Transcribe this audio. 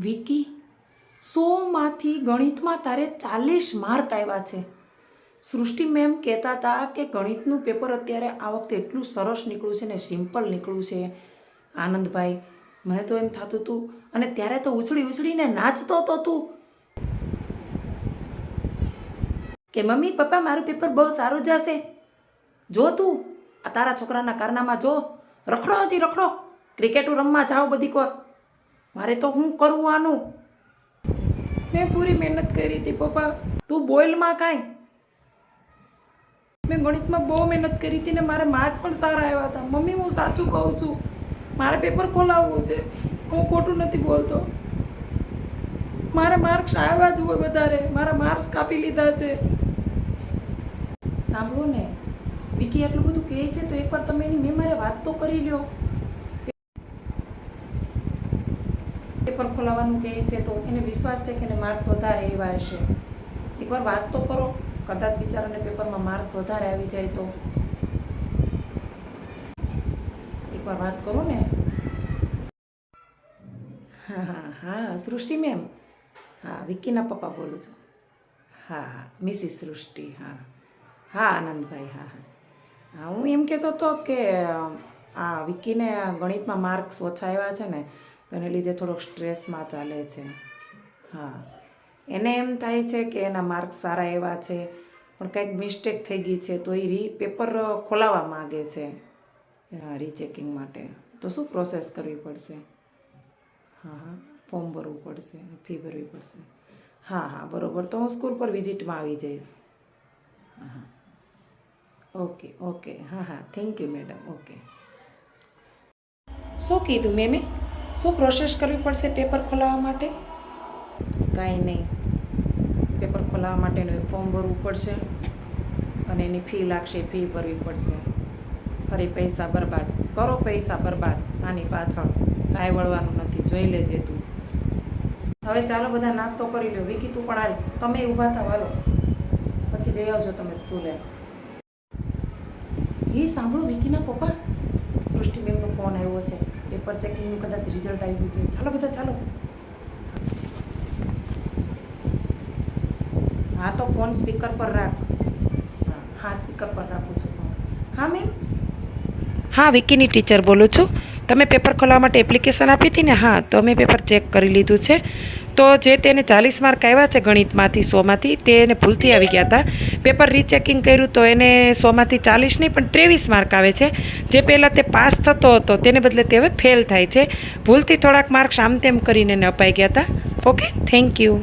વિકી, સોમાંથી ગણિતમાં તારે ચાલીસ માર્ક આવ્યા છે. સૃષ્ટિ મેમ કહેતા હતા કે ગણિતનું પેપર અત્યારે આ વખતે એટલું સરસ નીકળ્યું છે ને સિમ્પલ નીકળ્યું છે. આનંદભાઈ, મને તો એમ થતું હતું અને ત્યારે તો ઉછળી ઉછળીને નાચતો હતો તું. કે મમ્મી, પપ્પા, મારું પેપર બહુ સારું જશે. જો તું, આ તારા છોકરાના કારનામાં જો. રખડો હજી રખડો. ક્રિકેટું રમવા જાઓ બધી કોર. મારે તો હું કરવું આનું? મેં પૂરી મહેનત કરી હતી, પપ્પા. તું બોઇલમાં કાંઈ મેં ગણિતમાં બહુ મહેનત કરી હતી ને મારા માર્ક્સ પણ સારા આવ્યા હતા. મમ્મી, હું સાચું કહું છું. મારે પેપર ખોલાવવું છે. હું ખોટું નથી બોલતો. મારા માર્ક્સ આવ્યા જ હોય વધારે. મારા માર્ક્સ કાપી લીધા છે. સાંભળો ને, વિકી આટલું બધું કહે છે તો એકવાર તમે એની મેં મારે વાત તો કરી લ્યો. પેપર ખોલાવવાનું કહે છે તો એને વિશ્વાસ છે કે એને માર્ક્સ વધારે એવા હશે. એકવાર વાત તો કરો, કદાચ બિચારાને પેપરમાં માર્ક્સ વધારે આવી જાય તો. એકવાર વાત કરો ને. હા હા સૃષ્ટિ મેમ. હા, વિક્કીના પપ્પા બોલું છું. હા હા, મિસિસ સૃષ્ટિ, હા. હા, આનંદભાઈ, હા હા. હા, હું એમ કહેતો હતો કે આ વિક્કીને ગણિતમાં માર્ક્સ ઓછા આવ્યા છે ને તો એને લીધે થોડોક સ્ટ્રેસમાં ચાલે છે. હા. એને એમ થાય છે કે એના માર્ક્સ સારા એવા છે, પણ કંઈક મિસ્ટેક થઈ ગઈ છે તો એ રી પેપર ખોલાવવા માગે છે. હા રીચેકિંગ માટે. તો શું પ્રોસેસ કરવી પડશે? હા હા. ફોર્મ ભરવું પડશે ફી ભરવી પડશે. હા હા. બરાબર. તો હું સ્કૂલ પર વિઝિટમાં આવી જઈશ. હા હા. ઓકે ઓકે હા હા. થેન્ક યુ મેડમ ઓકે શું કીધું, મેમે? શું પ્રોસેસ કરવી પડશે પેપર ખોલાવવા માટે? કાંઈ નહીં. પેપર ખોલાવવા માટેનું એક ફોર્મ ભરવું પડશે અને એની ફી લાગશે ફી ભરવી પડશે. ફરી પૈસા બરબાદ. કરો પૈસા બરબાદ. આની પાછળ કાંઈ વળવાનું નથી. જોઈ લેજે તું. હવે ચાલો બધા નાસ્તો કરી લો વિકી તું પણ હાલ. તમે ઊભા થાવ. હાલો. પછી જઈ આવજો તમે સ્કૂલે. એ સાંભળો વિકીના પપ્પા. સૃષ્ટિ મેમનો ફોન આવ્યો છે. પેપર ચેકિંગનું કદાચ રિઝલ્ટ આવી ગયું છે. ચાલો બધા, ચાલો. હા તો ફોન સ્પીકર પર રાખ. હા સ્પીકર પર રાખું છું હા મેમ હા, વિકીની ટીચર બોલું છું. તમે પેપર ખોલવા માટે એપ્લિકેશન આપી હતી ને? હા, તો મેં પેપર ચેક કરી લીધું છે. તો જે તેને ચાલીસ માર્ક આવ્યા છે ગણિતમાંથી સોમાંથી, તે એને ભૂલથી આવી ગયા હતા. પેપર રીચેકિંગ કર્યું તો એને સોમાંથી ચાલીસ નહીં, પણ ત્રેવીસ માર્ક આવે છે. જે પહેલાં તે પાસ થતો હતો, તેને બદલે તે હવે ફેલ થાય છે. ભૂલથી થોડાક માર્ક્સ આમ તેમ કરીને એને અપાઈ ગયા હતા. Okay thank you